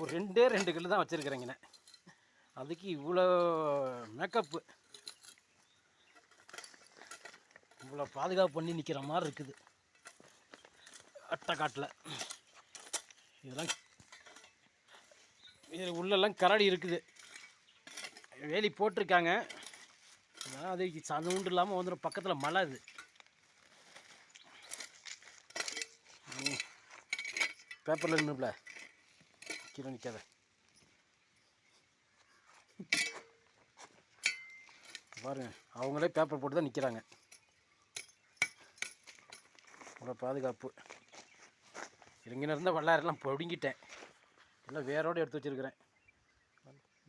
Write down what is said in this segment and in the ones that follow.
ஒரு ரெண்டே ரெண்டு கல் தான் வச்சுருக்குறேங்கண்ண அதுக்கு இவ்வளோ மேக்கப்பு இவ்வளோ பாதுகாப்பு பண்ணி நிற்கிற மாதிரி இருக்குது. அட்டைக்காட்டில் இதெல்லாம் இதில் உள்ளெல்லாம் கரடி இருக்குது. வேலி போட்டிருக்காங்க. அதுக்கு அது சவுண்டு இல்லாமல் வந்துடும் பக்கத்தில் மழை அது. பேப்பரில் நின்றுப்ல கீழே நிற்காத பாருங்க அவங்களே பேப்பர் போட்டு தான் நிற்கிறாங்க அவ்வளோ பாதுகாப்பு. இறங்கின இருந்த வல்லாரெல்லாம் பிடுங்கிட்டேன் எல்லாம் வேரோடு எடுத்து வச்சுருக்கிறேன்.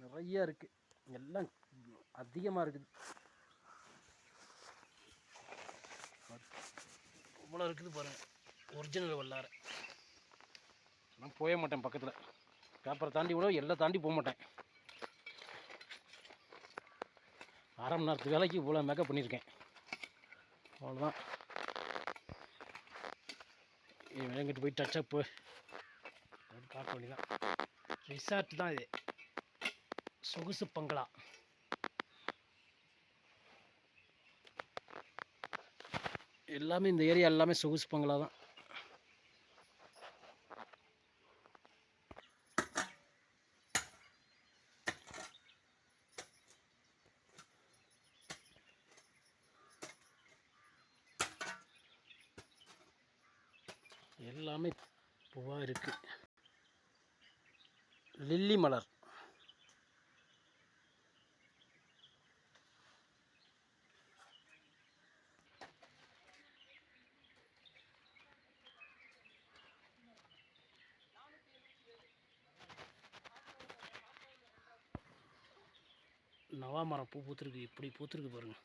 நிறைய இருக்குது எல்லாம் அதிகமாக இருக்குது. இவ்வளோ இருக்குது பாருங்கள் ஒரிஜினல் வல்லாரை. நான் போய மாட்டேன் பக்கத்தில். பேப்பரை தாண்டி கூட எல்லாம் தாண்டி போக மாட்டேன். அரை மணி நேரத்து வேலைக்கு இவ்வளோ மேக்கப் பண்ணியிருக்கேன். அவ்வளோதான் எங்கிட்ட போய் டச்சப்பு பார்க்க வேண்டியதான் ரிசார்ட் தான் இது. சொகுசு பங்களா. எல்லாமே இந்த ஏரியா எல்லாமே சொகுசு பங்களா தான் எல்லாமே பூவாக இருக்கு. லில்லி மலர். நவா மரம் பூ பூத்துருக்கு. இப்படி பூத்துருக்கு பாருங்க.